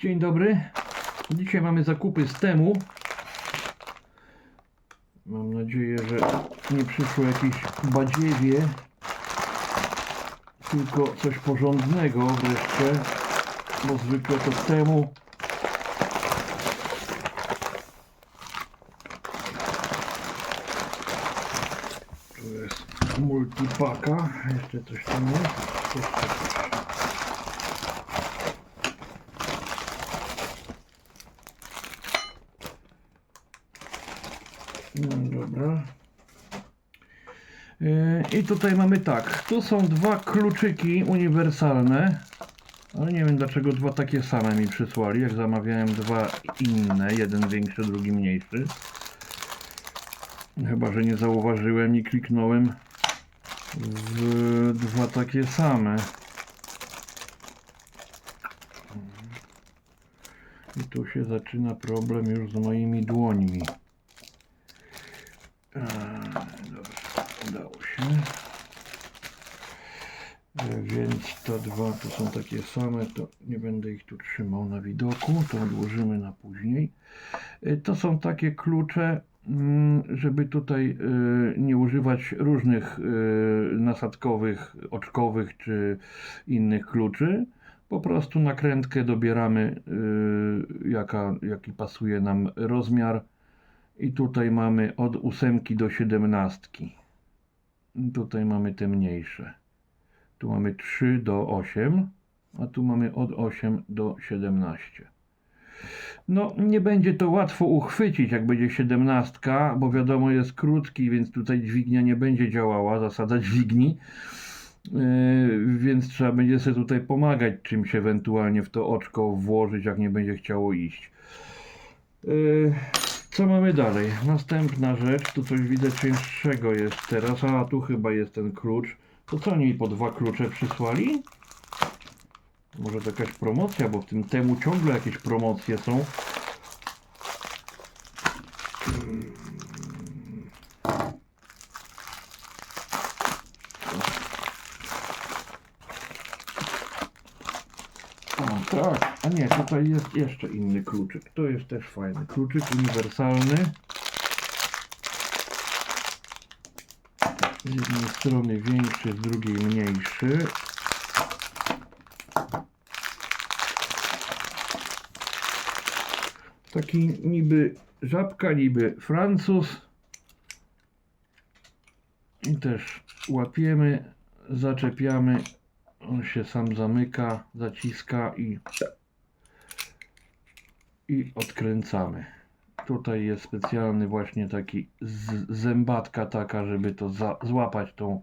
Dzień dobry. Dzisiaj mamy zakupy z temu. Mam nadzieję, że nie przyszło jakieś badziewie, tylko coś porządnego wreszcie, bo zwykle to temu Tu jest multipaka, jeszcze coś tam jest. No dobra. Yy, I tutaj mamy tak. Tu są dwa kluczyki uniwersalne. Ale nie wiem dlaczego dwa takie same mi przysłali. Jak zamawiałem dwa inne, jeden większy, drugi mniejszy. Chyba, że nie zauważyłem i kliknąłem w dwa takie same. I tu się zaczyna problem już z moimi dłońmi. Eee, Dobra, udało się. E, Więc te dwa to są takie same, to nie będę ich tu trzymał na widoku, to odłożymy na później. E, To są takie klucze, mm, żeby tutaj nie używać różnych nasadkowych, oczkowych czy innych kluczy. Po prostu nakrętkę dobieramy, jaka, jaki pasuje nam rozmiar. I tutaj mamy od ósemki do siedemnastki. Tutaj mamy te mniejsze. Tu mamy 3 do 8, a tu mamy od 8 do 17. No, nie będzie to łatwo uchwycić, jak będzie 17, bo wiadomo, jest krótki, więc tutaj dźwignia nie będzie działała, zasada dźwigni. Yy, więc trzeba będzie sobie tutaj pomagać czymś ewentualnie w to oczko włożyć, jak nie będzie chciało iść. Yy, co mamy dalej? Następna rzecz, tu coś widać cięższego jest teraz, a tu chyba jest ten klucz. To co oni po dwa klucze przysłali? Może to jakaś promocja, bo w tym temu ciągle jakieś promocje są. O, tak, tutaj jest jeszcze inny kluczyk. To jest też fajny. Kluczyk uniwersalny. Z jednej strony większy, z drugiej mniejszy. Taki niby żabka, niby Francuz. I też łapiemy, zaczepiamy. On się sam zamyka, zaciska i, i odkręcamy. Tutaj jest specjalny właśnie taki zębatka taka, żeby to złapać tą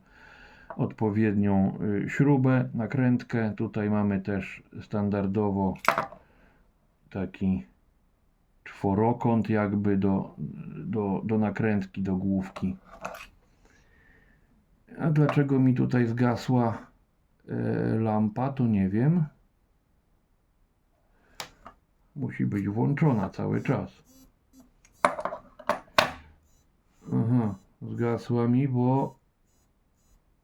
odpowiednią y, śrubę, nakrętkę. Tutaj mamy też standardowo taki czworokąt jakby do, do, do nakrętki, do główki. A dlaczego mi tutaj zgasła e, lampa, to nie wiem. Musi być włączona cały czas. Aha, zgasła mi, bo,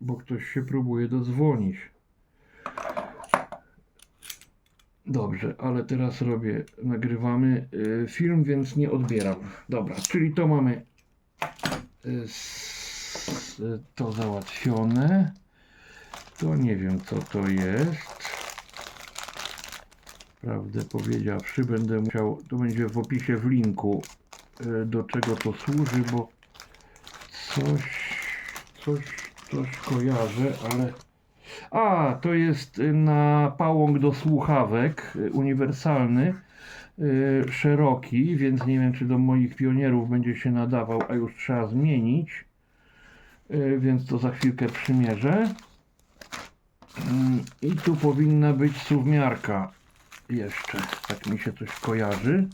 bo ktoś się próbuje dodzwonić. Dobrze, ale teraz robię, nagrywamy y, film, więc nie odbieram. Dobra, czyli to mamy y, y, to załatwione. To nie wiem co to jest. Prawdę powiedziawszy, będę musiał, to będzie w opisie w linku, y, do czego to służy, bo coś, coś, coś kojarzę, ale a, to jest na pałąk do słuchawek, y, uniwersalny, y, szeroki, więc nie wiem, czy do moich pionierów będzie się nadawał, a już trzeba zmienić. Więc to za chwilkę przymierzę. Mm, I tu powinna być suwmiarka jeszcze, tak mi się coś kojarzy.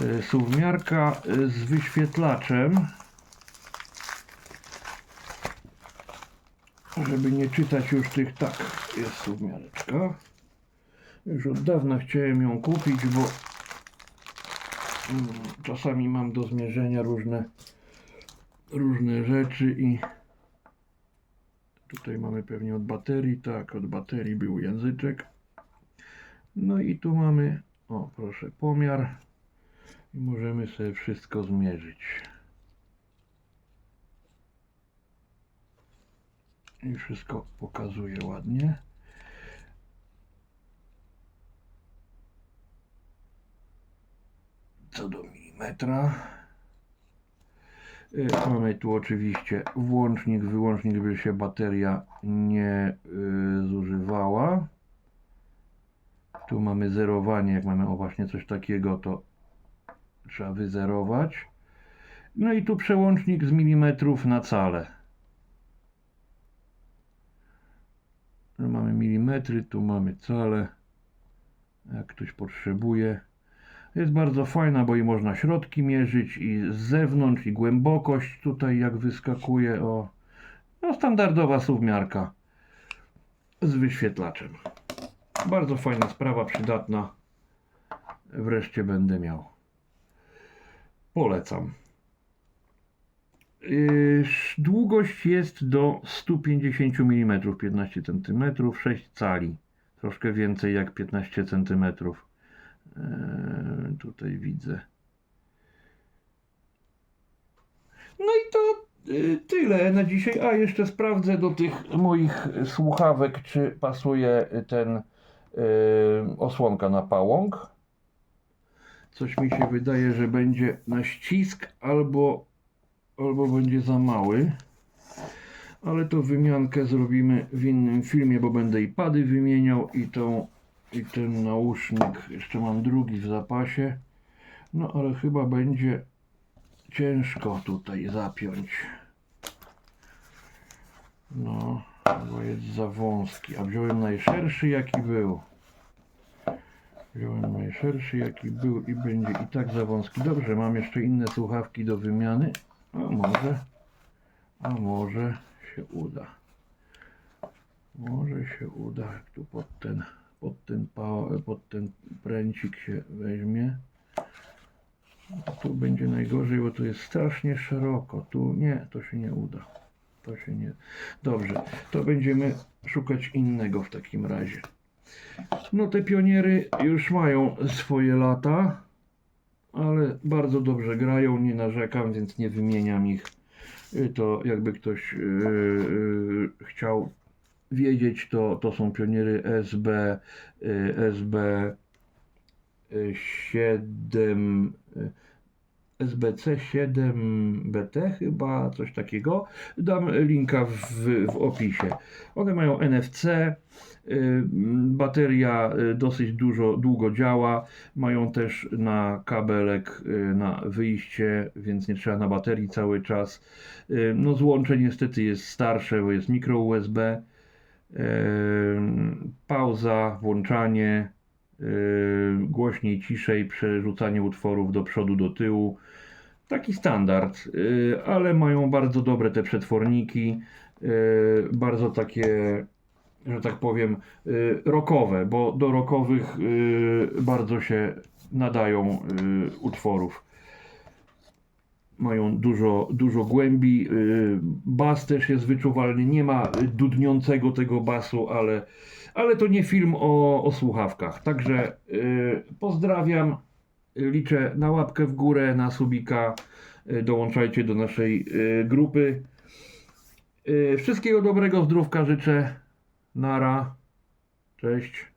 Y, Suwmiarka y, z wyświetlaczem. żeby nie czytać już tych tak jest suwmiareczka już od dawna chciałem ją kupić bo mm, czasami mam do zmierzenia różne różne rzeczy i tutaj mamy pewnie od baterii tak od baterii był języczek No i tu mamy, o proszę, pomiar i możemy sobie wszystko zmierzyć. I wszystko pokazuje ładnie. Co do milimetra. Y, Mamy tu oczywiście włącznik, wyłącznik, żeby się bateria nie y, zużywała. Tu mamy zerowanie, jak mamy o właśnie coś takiego, to trzeba wyzerować. No i tu przełącznik z milimetrów na cale. Tu mamy milimetry, tu mamy cale. Jak ktoś potrzebuje. Jest bardzo fajna, bo i można środki mierzyć i z zewnątrz, i głębokość tutaj jak wyskakuje. O, no standardowa suwmiarka z wyświetlaczem. Bardzo fajna sprawa, przydatna. Wreszcie będę miał. Polecam. Długość jest do 150 mm, 15 cm, 6 cali. Troszkę więcej jak 15 cm. Eee, tutaj widzę. No i to y, tyle na dzisiaj. A jeszcze sprawdzę do tych moich słuchawek, czy pasuje ten osłonka na pałąk. Coś mi się wydaje, że będzie na ścisk albo, albo będzie za mały. Ale to wymiankę zrobimy w innym filmie, bo będę i pady wymieniał i tą i ten nausznik. Jeszcze mam drugi w zapasie. No ale chyba będzie ciężko tutaj zapiąć. No, bo jest za wąski. A wziąłem najszerszy jaki był. Wziąłem najszerszy jaki był i będzie i tak za wąski. Dobrze, mam jeszcze inne słuchawki do wymiany. A może, a może się uda. Może się uda, jak tu pod ten, pod ten, pod ten pręcik się weźmie. Tu będzie najgorzej, bo tu jest strasznie szeroko. Tu nie, to się nie uda. To się nie... Dobrze, to będziemy szukać innego w takim razie. No te pioniery już mają swoje lata, ale bardzo dobrze grają, nie narzekam, więc nie wymieniam ich. Y, to jakby ktoś yy, yy, chciał wiedzieć, to, to są pioniery SB, yy, SB 7... Yy, SBC7BT chyba, coś takiego. Dam linka w, w opisie. One mają NFC, y, bateria y, dosyć dużo, długo działa, mają też na kabelek y, na wyjście, więc nie trzeba na baterii cały czas. No złącze niestety jest starsze, bo jest mikro USB. Pauza, włączanie, głośniej, ciszej, przerzucanie utworów do przodu, do tyłu. Taki standard, yy, ale mają bardzo dobre te przetworniki, yy, bardzo takie, że tak powiem, rockowe, bo do rockowych yy, bardzo się nadają utworów mają dużo, dużo głębi. yy, Bas też jest wyczuwalny. Nie ma y, dudniącego tego basu, ale, ale to nie film o, o słuchawkach. Także yy, pozdrawiam. Liczę na łapkę w górę, na subika. Yy, Dołączajcie do naszej grupy. Wszystkiego dobrego, zdrówka życzę. Nara. Cześć.